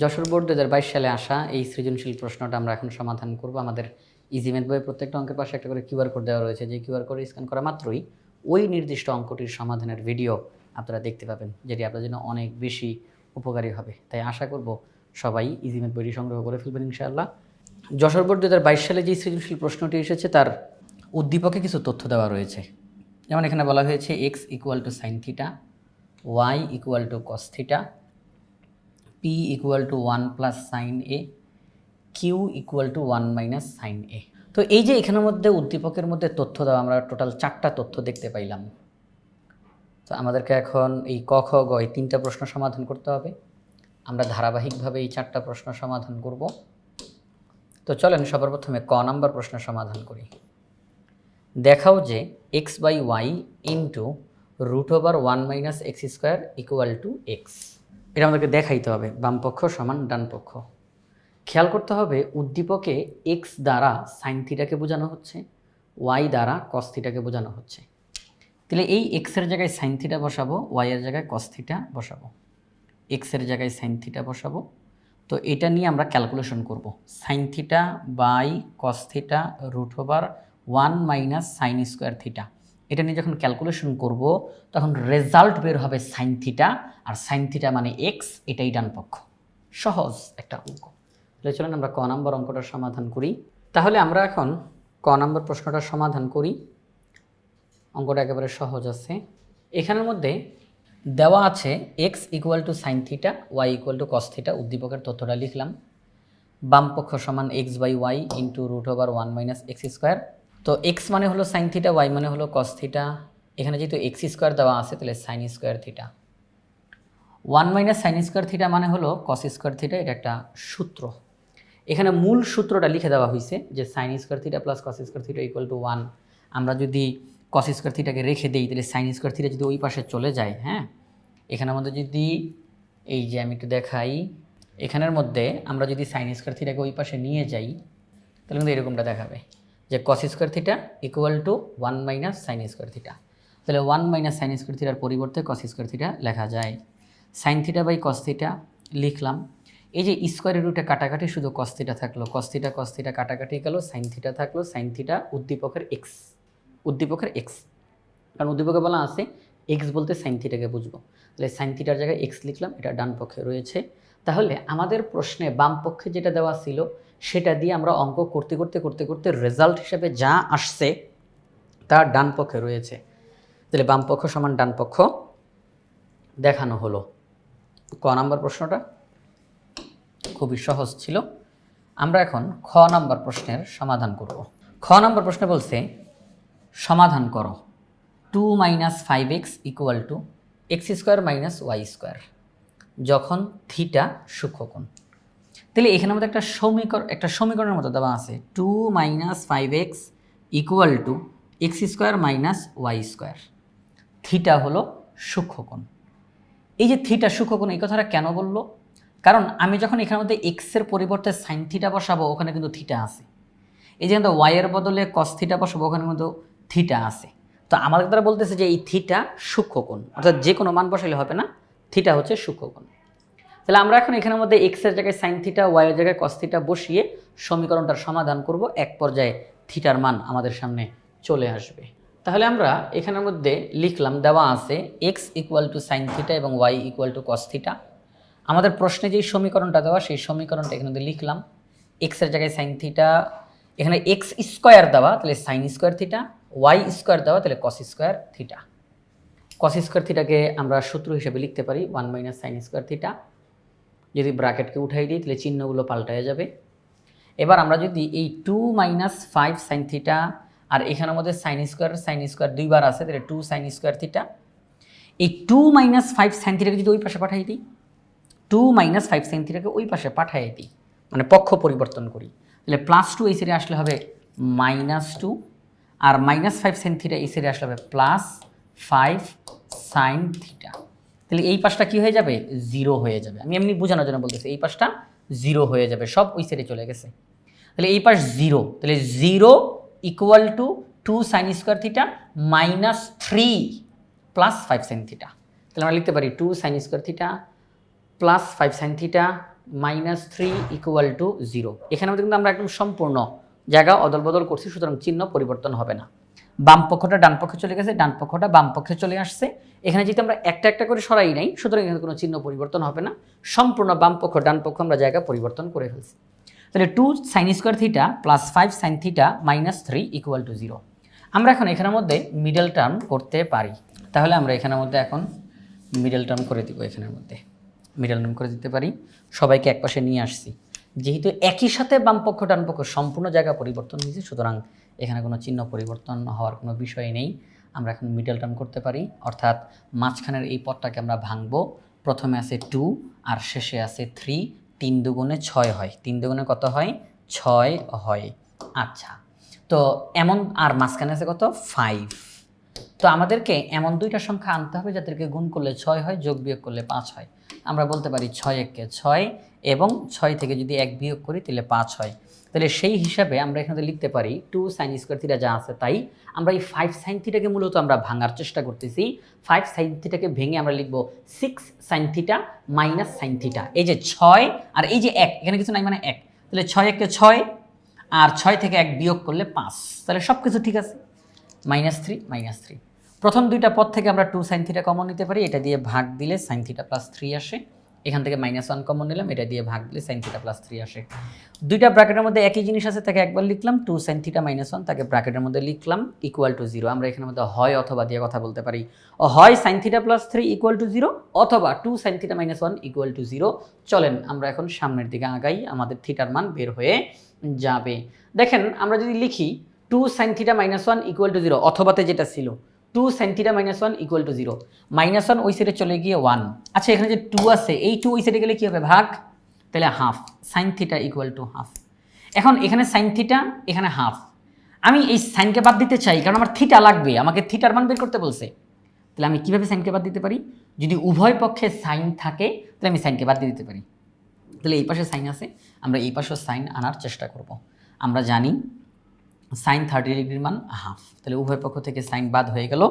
Jessore board দু হাজার বাইশ সালে আসা এই সৃজনশীল প্রশ্নটা আমরা এখন সমাধান করব। আমাদের ইজিমেট বইয়ে প্রত্যেকটা অঙ্কের পাশে একটা করে কিউআর কোড দেওয়া রয়েছে। যে কিউআর কোড স্ক্যান করা মাত্রই ওই নির্দিষ্ট অঙ্কটির সমাধানের ভিডিও আপনারা দেখতে পাবেন, যেটি আপনার জন্য অনেক বেশি উপকারী হবে। তাই আশা করব সবাই ইজিমেট বইটি সংগ্রহ করে ফেলবেন ইনশাআল্লাহ। যশোর বোর্ড দু হাজার বাইশ সালে যে সৃজনশীল প্রশ্নটি এসেছে, তার উদ্দীপকে কিছু তথ্য দেওয়া রয়েছে। যেমন এখানে বলা হয়েছে x equal to sine theta y equal to cos theta p equal to one plus sine A q equal to one minus sine A তো এই যে এখানের মধ্যে, উদ্দীপকের মধ্যে তথ্য দেওয়া আমরা টোটাল চারটা তথ্য দেখতে পাইলাম। তো আমাদেরকে এখন এই ক, খ, গ, এই তিনটা প্রশ্ন সমাধান করতে হবে। আমরা ধারাবাহিকভাবে এই চারটা প্রশ্ন সমাধান করব। তো চলেন সবার প্রথমে ক নাম্বার প্রশ্ন সমাধান করি। দেখাও যে x by y into root over one minus x square equal to x এটা আমাদেরকে দেখাইতে হবে, বাম পক্ষ সমান ডানপক্ষ খেয়াল করতে হবে, উদ্দীপকে এক্স দ্বারা সাইন থিটাকে বোঝানো হচ্ছে ওয়াই দ্বারা কস থিটাকে বোঝানো হচ্ছে। তাহলে এই এক্সের জায়গায় সাইন থিটা বসাবো ওয়াইয়ের জায়গায় কস থিটা বসাবো। এক্সের জায়গায় সাইন থিটা বসাবো। তো এটা নিয়ে আমরা ক্যালকুলেশন করব। Sine theta by cos theta root over one minus sine square theta এটা নিয়ে যখন ক্যালকুলেশন করব, তখন রেজাল্ট বের হবে সাইন থিটা আর সাইন থিটা মানে এক্স এটাই ডান পক্ষ। সহজ একটা অঙ্ক। তাহলে চলেন আমরা ক নম্বর অঙ্কটার সমাধান করি। তাহলে আমরা এখন ক নম্বর প্রশ্নটার সমাধান করি। অঙ্কটা একেবারে সহজ আছে। এখানের মধ্যে দেওয়া আছে x equal to sine theta y equal to cos theta উদ্দীপকের তথ্যটা লিখলাম। বাম পক্ষ সমান x by y into root over one minus x square তো এক্স মানে হলো সাইন থিটা ওয়াই মানে হলো কস থিটা এখানে যেহেতু এক্স স্কোয়ার দেওয়া আছে, তাহলে sine square theta one minus sine square theta মানে হলো কস স্কোয়ার থিটা এটা একটা সূত্র। এখানে মূল সূত্রটা লিখে দেওয়া হয়েছে যে sine square theta plus cos square theta equal to one আমরা যদি কস স্কোয়ার থিটাকে রেখে দিই, তাহলে সাইন স্কোয়ার থিটা যদি ওই পাশে চলে যায় হ্যাঁ? এখানের মধ্যে যদি, এই যে আমি একটু দেখাই, এখানের মধ্যে আমরা যদি সাইন স্কোয়ার থিটাকে ওই পাশে নিয়ে যাই, তাহলে কিন্তু এরকমটা দেখাবে। যে cos square theta equal to one minus sine square theta তাহলে ওয়ান মাইনাস সাইন স্কোয়ার থিটার পরিবর্তে কস স্কোয়ার থিটা লেখা যায়। Sine theta by cos theta লিখলাম। এই যে স্কোয়ারের রুটে কাটাকাটি শুধু কস থিটা থাকল কস থিটা কস থিটা কাটাকাটি গেল সাইন থিটা থাকল সাইন থিটা উদ্দীপকের এক্স উদ্দীপকের এক্স কারণ উদ্দীপকে বলা আছে এক্স বলতে সাইন থিটাকে বুঝব। তাহলে সাইন থিটার জায়গায় এক্স লিখলাম, এটা ডান পক্ষে রয়েছে। তাহলে আমাদের প্রশ্নে বাম পক্ষে যেটা দেওয়া ছিল সেটা দিয়ে আমরা অঙ্ক করতে করতে করতে করতে রেজাল্ট হিসেবে যা আসছে তা ডান পক্ষে রয়েছে। তাহলে বাম পক্ষ সমান ডান পক্ষ দেখানো হলো। ক নাম্বার প্রশ্নটা? খুবই সহজ ছিল। আমরা এখন খ নাম্বার প্রশ্নের সমাধান করব। খ নাম্বার প্রশ্নে বলছে, সমাধান করো। Two minus five x equal to x square minus y square. যখন থিটা সূক্ষ্মকোণ। তাহলে এখানে আমাদের একটা সমীকরণ একটা সমীকরণের মতো দেওয়া আছে। Two minus five x equal to x square minus y square theta হলো সূক্ষ্মকোণ। এই যে থিটা সূক্ষ্মকোণ, এই কথাটা কেন বলল? কারণ আমি যখন এখানের মধ্যে এক্সের পরিবর্তে সাইন থিটা বসাবো, ওখানে কিন্তু থিটা আছে। এই যে কিন্তু ওয়াইয়ের বদলে কস থিটা বসাবো, ওখানে কিন্তু থিটা আছে। তো আমাদের দ্বারা বলতেছে যে এই থিটা সূক্ষ্মকোণ, অর্থাৎ যে কোনো মান বসাইলে হবে না থিটা হচ্ছে সূক্ষ্মকোণ। তাহলে আমরা এখন এখানের মধ্যে এক্সের জায়গায় সাইন থিটা ওয়াইয়ের জায়গায় কস থিটা বসিয়ে সমীকরণটার সমাধান করব। এক পর্যায়ে থিটার মান আমাদের সামনে চলে আসবে। তাহলে আমরা এখানের মধ্যে লিখলাম, দেওয়া আছে x equal to sine theta এবং y equal to cos theta আমাদের প্রশ্নে যেই সমীকরণটা দেওয়া, সেই সমীকরণটা এখানে লিখলাম। এক্সের জায়গায় সাইন থিটা এখানে এক্স স্কোয়ার দেওয়া, তাহলে sine square theta y square দেওয়া, তাহলে cos square theta cos square থিটাকে আমরা সূত্র হিসেবে লিখতে পারি one minus sine square theta যদি ব্র্যাকেটকে উঠাই দিই, তাহলে চিহ্নগুলো পাল্টায় যাবে। এবার আমরা যদি এই two minus five sine theta আর এখানের মধ্যে সাইন স্কোয়ার সাইন স্কোয়ার দুইবার আছে, তাহলে টু সাইন স্কোয়ার থিটা এই টু মাইনাস ফাইভ সাইন থিটাকে যদি ওই পাশে পাঠাই দিই টু মাইনাস ফাইভ সাইন থিটাকে ওই পাশে পাঠাই দিই মানে পক্ষ পরিবর্তন করি, তাহলে প্লাস টু এই সাইডে আসলে হবে মাইনাস টু আর মাইনাস ফাইভ সাইন থিটা এই সাইডে আসলে হবে প্লাস ফাইভ সাইন থিটা তাহলে এই পাশটা কি হয়ে যাবে? জিরো হয়ে যাবে। আমি এমনি বোঝানোর জন্য বলতেছি, এই পাশটা জিরো হয়ে যাবে, সব ওই সাইডে চলে গেছে। তাহলে এই পাশ জিরো তাহলে zero equal to two sine square theta minus three plus five sine theta তাহলে আমরা লিখতে পারি two sine square theta plus five sine theta minus three equal to zero এখানে কিন্তু আমরা একদম সম্পূর্ণ জায়গা অদল বদল করছি, সুতরাং চিহ্ন পরিবর্তন হবে না। বাম পক্ষটা ডান পক্ষে চলে গেছে, ডান পক্ষটা বাম পক্ষে চলে আসছে। এখানে যেহেতু আমরা একটা একটা করে সরাই নাই, সুতরাং এখানে কোনো চিহ্ন পরিবর্তন হবে না। সম্পূর্ণ বাম পক্ষ, ডান পক্ষ আমরা জায়গা পরিবর্তন করে ফেলছি। তাহলে two sine square theta plus five sine theta minus three equal to zero আমরা এখন এখানের মধ্যে মিডল টার্ম করতে পারি। তাহলে আমরা এখানের মধ্যে এখন মিডল টার্ম করে দিব এখানের মধ্যে। মিডল টার্ম করে দিতে পারি। সবাইকে একপাশে নিয়ে আসছি। যেহেতু একই সাথে বাম পক্ষ, ডান পক্ষ সম্পূর্ণ জায়গা পরিবর্তন হয়েছে, সুতরাং এখানে কোনো চিহ্ন পরিবর্তন হওয়ার কোনো বিষয় নেই। আমরা এখন মিডল টার্ম করতে পারি। অর্থাৎ মাঝখানের এই পথটাকে আমরা ভাঙবো। প্রথমে আছে টু আর শেষে আছে থ্রি তিন দুগুণে ছয় হয়। তিন দুগুণে কত হয়? ছয় হয়। আচ্ছা। তো এমন আর মাঝখানে আছে কত? ফাইভ তো আমাদেরকে এমন দুইটা সংখ্যা আনতে হবে যাদেরকে গুণ করলে ছয় হয়, যোগ বিয়োগ করলে পাঁচ হয়। আমরা বলতে পারি ছয় এককে ছয় এবং ছয় থেকে যদি এক বিয়োগ করি, তাহলে পাঁচ হয়। তাহলে সেই হিসাবে আমরা এখানে লিখতে পারি টু সাইন স্কোয়ার থিটা যা আছে তাই আমরা এই ফাইভ সাইন থিটাকে মূলত আমরা ভাঙার চেষ্টা করতেছি। ফাইভ সাইন থিটাকে ভেঙে আমরা লিখব six sine theta minus sine theta এই যে ছয় আর এই যে এক, এখানে কিছু নাই মানে এক। তাহলে ছয় এককে ছয় আর ছয় থেকে এক বিয়োগ করলে পাঁচ। তাহলে সব কিছু ঠিক আছে। মাইনাস থ্রি মাইনাস থ্রি প্রথম দুইটা পদ থেকে আমরা টু সাইন থিটা কমন নিতে পারি। এটা দিয়ে ভাগ দিলে সাইন থিটা প্লাস থ্রি আসে। এখান থেকে মাইনাস ওয়ান কমন নিলাম, এটা দিয়ে ভাগ দিলে সাইন থিটা প্লাস থ্রি আসে। দুইটা ব্র্যাকেটের মধ্যে একই জিনিস আছে, তাকে একবার লিখলাম two sine theta minus one তাকে ব্র্যাকেটের মধ্যে লিখলাম ইকুয়াল টু জিরো আমরা এখানের মধ্যে হয় অথবা দিয়ে কথা বলতে পারি। হয় sine theta plus three equal to zero অথবা two sine theta minus one equal to zero চলেন, আমরা এখন সামনের দিকে আগাই, আমাদের থিটার মান বের হয়ে যাবে। দেখেন, আমরা যদি লিখি two sine theta minus one equal to zero অথবাতে যেটা ছিল two sine theta minus one equal to zero minus one ওই সাইডে চলে গিয়ে ওয়ান আচ্ছা এখানে যে টু আছে, এই টু ওই সাইডে গেলে কী হবে? ভাগ, তাহলে half sine theta equal to half এখন এখানে সাইন থিটা এখানে হাফ আমি এই সাইনকে বাদ দিতে চাই, কারণ আমার থিটা লাগবে। আমাকে থিটার মান বের করতে বলছে। তাহলে আমি কীভাবে সাইনকে বাদ দিতে পারি? যদি উভয় পক্ষে সাইন থাকে, তাহলে আমি সাইনকে বাদ দিয়ে দিতে পারি। তাহলে এই পাশে সাইন আছে, আমরা এই পাশেও সাইন আনার চেষ্টা করব। আমরা জানি সাইন থার্টি ডিগ্রির মান হাফ। তাহলে উভয় পক্ষ থেকে সাইন বাদ হয়ে গেল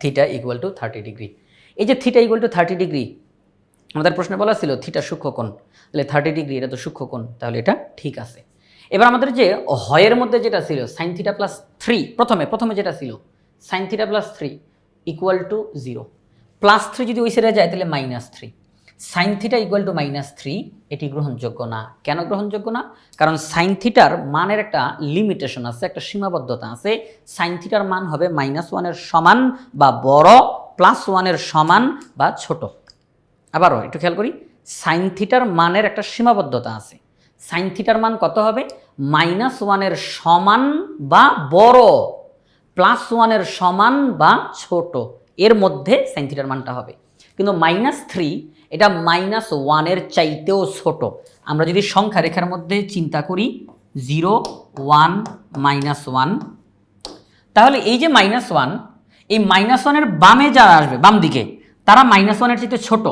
theta equal to thirty degree. এই যে theta equal to thirty degree, আমাদের প্রশ্নে বলা ছিল থিটা সূক্ষ্মকোণ তাহলে থার্টি ডিগ্রি, এটা তো সূক্ষ্মকোণ তাহলে এটা ঠিক আছে। এবার আমাদের যে হয়ের মধ্যে যেটা ছিল, সাইন থিটা প্লাস থ্রি প্রথমে প্রথমে যেটা ছিল, sine theta plus three equal to zero plus three যদি ওই সাইডে যায়, তাহলে minus three sine theta equal to minus three এটি গ্রহণযোগ্য না। কেন গ্রহণযোগ্য না? কারণ সাইন থিটার মানের একটা লিমিটেশন আছে, একটা সীমাবদ্ধতা আছে। সাইন থিটার মান হবে মাইনাস ওয়ানের সমান বা বড় প্লাস ওয়ানের সমান বা ছোট। আবারও একটু খেয়াল করি সাইন থিটার মানের একটা সীমাবদ্ধতা আছে। সাইন থিটার মান কত হবে? মাইনাস ওয়ানের সমান বা বড় প্লাস ওয়ানের সমান বা ছোট। এর মধ্যে সাইন থিটার মানটা হবে। কিন্তু মাইনাস থ্রি এটা মাইনাস ওয়ানের চাইতেও ছোট। আমরা যদি সংখ্যা রেখার মধ্যে চিন্তা করি জিরো ওয়ান মাইনাস ওয়ান তাহলে এই যে মাইনাস ওয়ান এই মাইনাস ওয়ানের বামে যারা আসবে, বাম দিকে, তারা মাইনাস ওয়ানের চাইতে ছোট।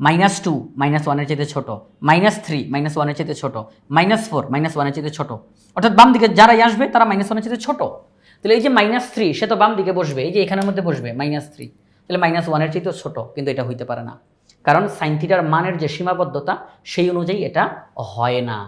মাইনাস টু মাইনাস ওয়ানের চাইতে ছোট। মাইনাস থ্রি মাইনাস ওয়ানের চাইতে ছোট। মাইনাস ফোর মাইনাস ওয়ানের চাইতে ছোট। অর্থাৎ বাম দিকে যারাই আসবে, তারা মাইনাস ওয়ানের চাইতে ছোট। তাহলে এই যে মাইনাস থ্রি সে তো বাম দিকে বসবে, এই যে এখানের মধ্যে বসবে মাইনাস থ্রি তাহলে মাইনাস ওয়ানের চাইতেও ছোটো, কিন্তু এটা হইতে পারে না। কারণ সাইন থিটার মানের যে সীমাবদ্ধতা, সেই অনুযায়ী এটা হয় না।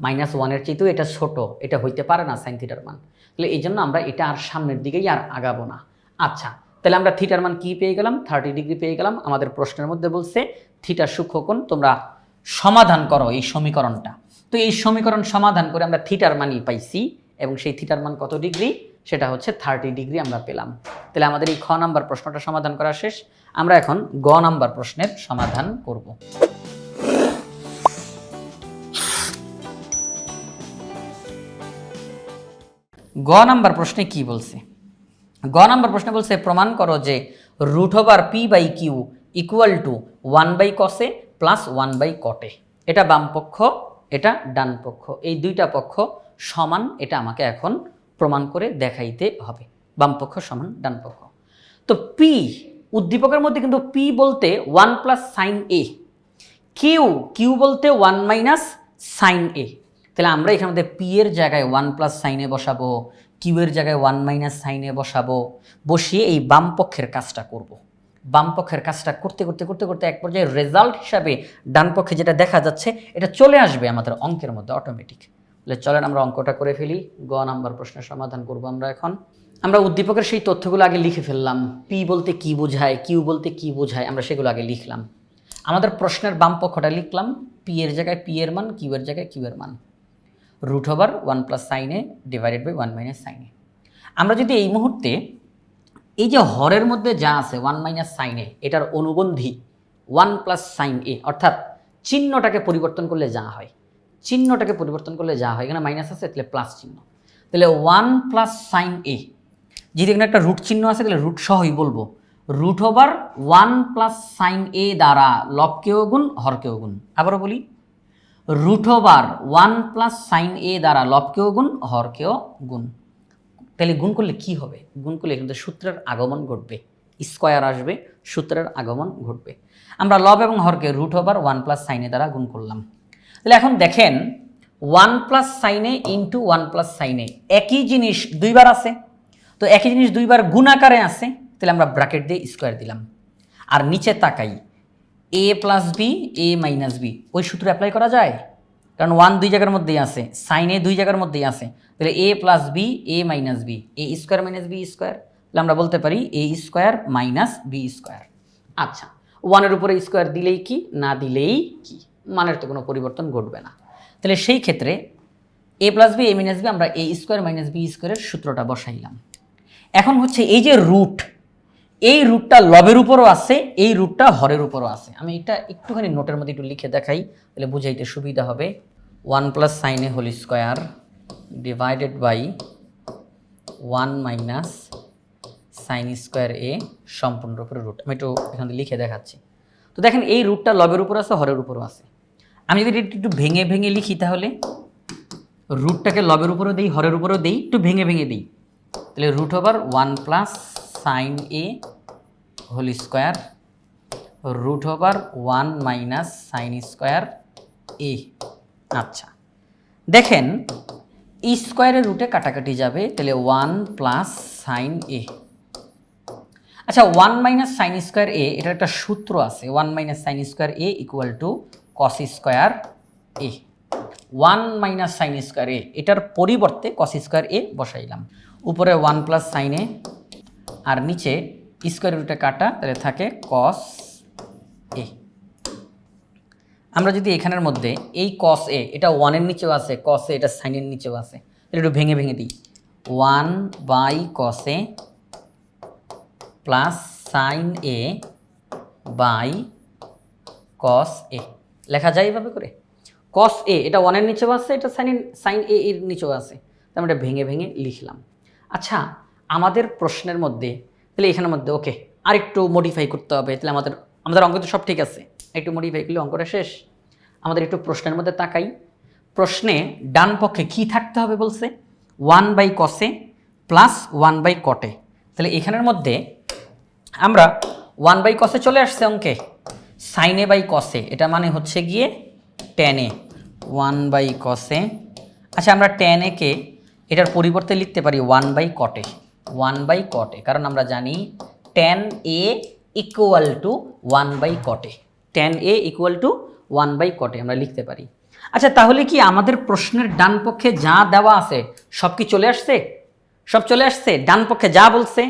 মাইনাস ওয়ানের চাইতেও এটা ছোট, এটা হইতে পারে না সাইন থিটার মান। তাহলে এই জন্য আমরা এটা আর সামনের দিকেই আর আগাবো না। আচ্ছা তাহলে আমরা থিটার মান কী পেয়ে গেলাম? থার্টি ডিগ্রি পেয়ে গেলাম। আমাদের প্রশ্নের মধ্যে বলছে থিটার সূক্ষ্মকোণ তোমরা সমাধান করো এই সমীকরণটা। তো এই সমীকরণ সমাধান করে আমরা থিটার মানই পাইছি, এবং সেই থিটার মান কত ডিগ্রি সেটা হচ্ছে থার্টি ডিগ্রি আমরা পেলাম। তাহলে আমাদের এই খ নাম্বার প্রশ্নটা সমাধান করা শেষ। আমরা এখন গ নাম্বার প্রশ্নের সমাধান করব। গ নাম্বার প্রশ্নে কি বলছে? গ নাম্বার প্রশ্নে বলছে, প্রমাণ করো যে root over p by q equal to one by cos A plus one by cot A এটা বাম পক্ষ, এটা ডান পক্ষ। এই দুইটা পক্ষ সমান, এটা আমাকে এখন প্রমাণ করে দেখাইতে হবে। বাম পক্ষ সমান ডান পক্ষ তো পি উদ্দীপকের মধ্যে কিন্তু পি বলতে one plus sine A q q বলতে ওয়ান মাইনাস সাইন এ তাহলে আমরা এখানে মধ্যে পি এর জায়গায় ওয়ান প্লাস সাইনে বসাবো কিউ এর জায়গায় ওয়ান মাইনাস সাইনে বসাবো, বসিয়ে এই বাম পক্ষের কাজটা করব। বাম পক্ষের কাজটা করতে করতে করতে করতে এক পর্যায়ে রেজাল্ট হিসাবে ডান পক্ষে যেটা দেখা যাচ্ছে, এটা চলে আসবে আমাদের অঙ্কের মধ্যে অটোমেটিক তাহলে চলেন আমরা অঙ্কটা করে ফেলি। গ নাম্বার প্রশ্নের সমাধান করব আমরা এখন। আমরা উদ্দীপকের সেই তথ্যগুলো আগে লিখে ফেললাম। পি বলতে কি বোঝায়, কিউ বলতে কি বোঝায়, আমরা সেগুলো আগে লিখলাম। আমাদের প্রশ্নের বাম পক্ষটা লিখলাম। পি এর জায়গায় পি এর মান, কিউ এর জায়গায় কিউ এর মান। Root over one plus sine A divided by one minus sine A আমরা যদি এই মুহূর্তে এই যে হরের মধ্যে যা আছে, ওয়ান মাইনাস সাইনে এটার অনুবন্ধী ওয়ান প্লাস সাইন এ, অর্থাৎ চিহ্নটাকে পরিবর্তন করলে যা হয় চিহ্নটাকে পরিবর্তন করলে যা হয়, এখানে মাইনাস আছে, তাহলে প্লাস চিহ্ন। তাহলে ওয়ান প্লাস সাইন এ যদি এখানে একটা রুট চিহ্ন আছে, তাহলে রুট সহই বলব। Root over one plus sine A দ্বারা লবকেও গুণ, হরকেও গুণ। আবারও বলি। Root over one plus sine A দ্বারা লবকেও গুণ, হরকেও গুণ। তাহলে গুণ করলে কি হবে? গুণ করলে কিন্তু সূত্রের আগমন ঘটবে। স্কোয়ার আসবে, সূত্রের আগমন ঘটবে। আমরা লব এবং হরকে রুট ওভার ওয়ান প্লাস সাইনে দ্বারা গুণ করলাম। তাহলে এখন দেখেন one plus sine A into one plus sine A একই জিনিস দুইবার আছে। তো একই জিনিস দুইবার গুণ আকারে আছে, তাহলে আমরা ব্র্যাকেট দিয়ে স্কোয়ার দিলাম। আর নিচে তাকাই A plus B A minus B ওই সূত্র অ্যাপ্লাই করা যায়? কারণ ওয়ান দুই জায়গার মধ্যেই আছে সাইন দুই জায়গার মধ্যেই আছে। তাহলে A plus B A minus B A square minus B square তাহলে আমরা বলতে পারি A square minus B square আচ্ছা ওয়ানের উপরে স্কোয়ার দিলেই কি, না দিলেই কি? মানের তো কোনো পরিবর্তন ঘটবে না। তাহলে সেই ক্ষেত্রে A plus B A minus B আমরা এ স্কোয়ার মাইনাস বি স্কোয়ারের সূত্রটা বসাইলাম। এখন হচ্ছে এই যে রুট এই রুটটা লবের উপরও আছে, এই রুটটা হরের উপরও আছে। আমি এটা একটুখানি নোটের মধ্যে একটু লিখে দেখাই, তাহলে বুঝাইতে সুবিধা হবে। One plus sine A whole square divided by one minus sine square A সম্পূর্ণরূপে রুট আমি একটু এখান লিখে দেখাচ্ছি। তো দেখেন এই রুটটা লবের উপর আছে, হরের উপরও আছে। আমি যদি একটু ভেঙে ভেঙে লিখি তাহলে? রুটটাকে লবের উপরও দিই, হরের উপরও দিই, একটু ভেঙে ভেঙে দিই। তাহলে root over one plus sine A whole square root over one minus sine square A আচ্ছা দেখেন ই স্কোয়ারের রুটে কাটাকাটি যাবে, তাহলে ওয়ান প্লাস সাইন এ আচ্ছা one minus sine square A এটার একটা সূত্র আছে one minus sine square A equal to cos square A one minus sine square A এটার পরিবর্তে কস স্কোয়ার এ বসাইলাম উপরে ওয়ান প্লাস সাইন এ আর নিচে স্কোয়ার রুটে কাটা, তাহলে থাকে কস এ আমরা যদি এখানের মধ্যে এই কস এ এটা ওয়ানের নিচেও আছে কস এ এটা সাইনের নিচেও আছে এটা একটু ভেঙে ভেঙে দিই। One by cos A plus sine A by cos A লেখা যায় এইভাবে করে? কস এ এটা ওয়ানের নিচেও আছে, এটা সাইন সাইন এ এর নিচেও আছে। তো আমরা এটা ভেঙে ভেঙে লিখলাম। আচ্ছা আমাদের প্রশ্নের মধ্যে, তাহলে এখানের মধ্যে ওকে আরেকটু মডিফাই করতে হবে। তাহলে আমাদের আমাদের অঙ্ক তো সব ঠিক আছে। একটু মডিফাই করলে অঙ্কটা শেষ। আমাদের একটু প্রশ্নের মধ্যে তাকাই। প্রশ্নে ডান পক্ষে কি থাকতে হবে বলছে? One by cos A plus one by cot A তাহলে এখানের মধ্যে আমরা ওয়ান বাই কসে চলে আসছে অঙ্কে। সাইনে বাই কসে, এটা মানে হচ্ছে গিয়ে টেনে। ওয়ান বাই কসে। আচ্ছা আমরা টেনেকে এটার পরিবর্তে লিখতে পারি one by cot A. One by cot A, কারণ আমরা জানি tan A equal to one by cot A. Tan A equal to one by cot A, আমরা লিখতে পারি। আচ্ছা তাহলে কি আমাদের প্রশ্নের ডান পক্ষে যা দেওয়া আছে, সব কি চলে আসছে? সব চলে আসছে, ডান পক্ষে যা বলছে?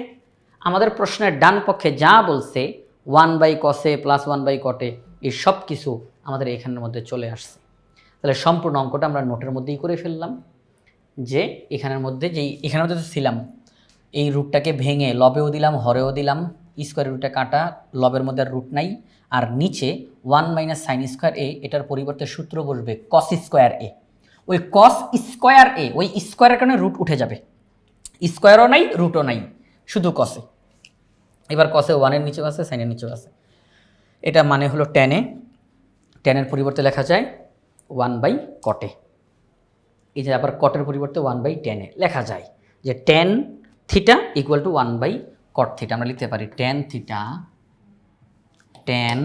আমাদের প্রশ্নের ডান পক্ষে যা বলছে one by cos A plus one by cot A এই সব কিছু আমাদের এখানের মধ্যে চলে আসছে। তাহলে সম্পূর্ণ অঙ্কটা আমরা নোটের মধ্যেই করে ফেললাম যে এখানের মধ্যে যেই, এখানের মধ্যে তো ছিলাম। এই রুটটাকে ভেঙে লবেও দিলাম, হরেও দিলাম, স্কোয়ার রুটটা কাটা, লবের মধ্যে আর রুট নাই। আর নিচে one minus sine square A, এটার পরিবর্তে সূত্র বসবে কস স্কোয়ার এ। ওই কস স্কোয়ার এ, ওই স্কোয়ারের কারণে রুট উঠে যাবে। স্কোয়ারও নাই, রুটও নাই, শুধু কসে। এবার কসে ওয়ানের নিচেও আছে সাইনের নিচেও আছে। এটা মানে হলো টেনে টেনের পরিবর্তে লেখা যায় ওয়ান বাই কটে এই যে আবার কটের পরিবর্তে ওয়ান বাই টেনে লেখা যায় যে tan theta equal to one by cot theta আমরা লিখতে পারি tan theta tan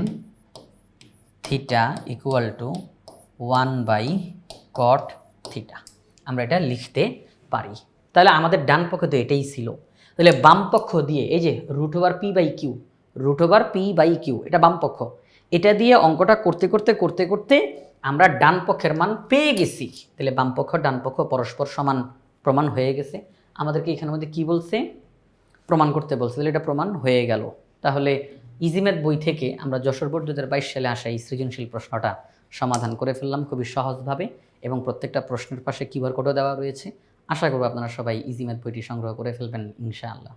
theta equal to one by cot theta আমরা এটা লিখতে পারি। তাহলে আমাদের ডান পক্ষ তো এটাই ছিল। তাহলে বাম পক্ষ দিয়ে, এই যে root over p by q root over p by q এটা বাম পক্ষ এটা দিয়ে অঙ্কটা করতে করতে করতে করতে আমরা ডান পক্ষের মান পেয়ে গেছি। তাহলে বাম পক্ষ ডান পক্ষ পরস্পর সমান প্রমাণ হয়ে গেছে। আমাদেরকে এখানের মধ্যে কি বলছে? প্রমাণ করতে বলছে। তাহলে এটা প্রমাণ হয়ে গেল। তাহলে ইজিমেথ বই থেকে আমরা যশোর বোর্ড দু হাজার বাইশ সালে আসা এই সৃজনশীল প্রশ্নটা সমাধান করে ফেললাম খুবই সহজভাবে এবং প্রত্যেকটা প্রশ্নের পাশে কিউআর কোডও দেওয়া রয়েছে। আশা করব আপনারা সবাই ইজিমেদ বইটি সংগ্রহ করে ফেলবেন ইনশাআল্লাহ।